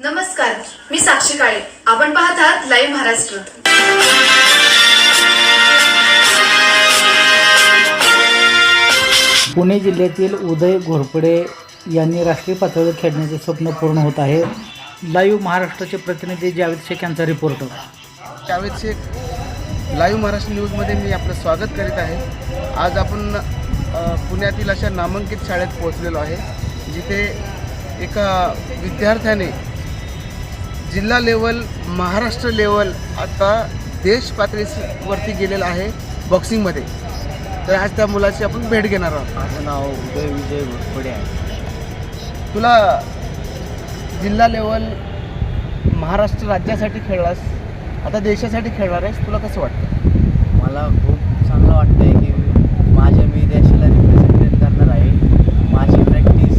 नमस्कार मी साक्षी काळे. आपण पाहत आहात लाईव्ह महाराष्ट्र पुणे जिल्ह्यातील उदय घोरपडे यांनी राष्ट्रीय पातळीवर खेळण्याचे स्वप्न पूर्ण होत आहे. लाईव्ह महाराष्ट्राचे प्रतिनिधी जावेद शेख यांचा रिपोर्ट जावेद शेख लाईव्ह महाराष्ट्र न्यूजमध्ये मी आपलं स्वागत करीत आहे. आज आपण पुण्यातील अशा नामांकित शाळेत पोहोचलेलो आहे जिथे एका विद्यार्थ्याने जिल्हा लेवल महाराष्ट्र लेवल आता देश पातळीवरती गेलेला आहे बॉक्सिंगमध्ये. तर आज त्या मुलाची आपण भेट घेणार आहोत. माझं नाव उदय विजय घोरपडे आहे. तुला जिल्हा लेवल महाराष्ट्र राज्यासाठी खेळलास आता देशासाठी खेळणार आहेस तुला कसं वाटतं? मला खूप चांगलं वाटतं आहे की माझ्या मी देशाला रिप्रेझेंटेट करणार आहे माझी प्रॅक्टिस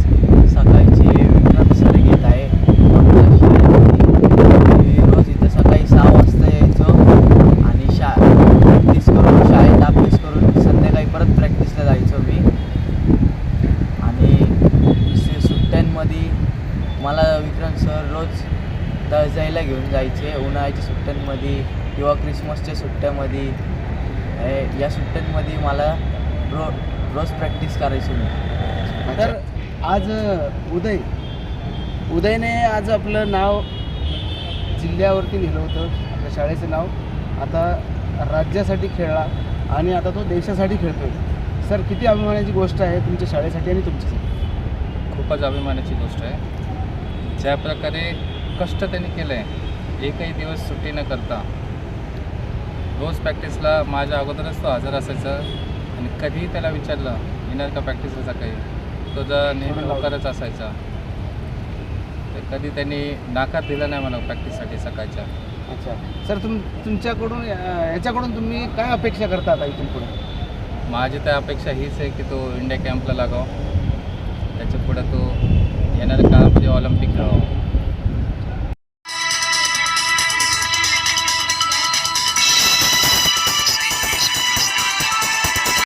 सकाळची विक्रांत सर घेत आहे आपल्या शाळेमध्ये मी रोज इथं सकाळी सहा वाजता यायचो आणि शा प्रॅक्टिस करून शाळेत अभ्यास करून संध्याकाळी परत प्रॅक्टिसला जायचो मी आणि से- सुट्ट्यांमध्ये मला विक्रांत सर रोज तळजाईला घेऊन जायचे उन्हाळ्याच्या सुट्ट्यांमध्ये किंवा क्रिसमसच्या सुट्ट्यामध्ये. या सुट्ट्यांमध्ये मला रो रोज प्रॅक्टिस करायचो मी. तर आज उदय. उदयने आज आपलं नाव जिल्ह्यावरती लिहिलं होतं. आपल्या शाळेचं नाव. आता राज्यासाठी खेळला आणि आता तो देशासाठी खेळतोय. सर किती अभिमानाची गोष्ट आहे तुमच्या शाळेसाठी आणि तुमच्यासाठी? खूपच अभिमानाची गोष्ट आहे. ज्या प्रकारे कष्ट त्यांनी केलं आहे एकही दिवस सुट्टी न करता. रोज प्रॅक्टिसला माझ्या अगोदरच तो हजर असायचा आणि कधीही त्याला विचारलं येणार का प्रॅक्टिसला सकाळी तो जर नेहमी लवकरच असायचा. तर कधी त्यांनी नाकार दिला नाही मला प्रॅक्टिससाठी सकाळच्या. अच्छा. सर तुम तुमच्याकडून याच्याकडून तुम्ही काय अपेक्षा करता आता इथून पुढे माझी तर अपेक्षा हीच आहे की तो इंडिया कॅम्पला लागाव. त्याच्या पुढं तो Yan na nagkaroon yung Olympic. No?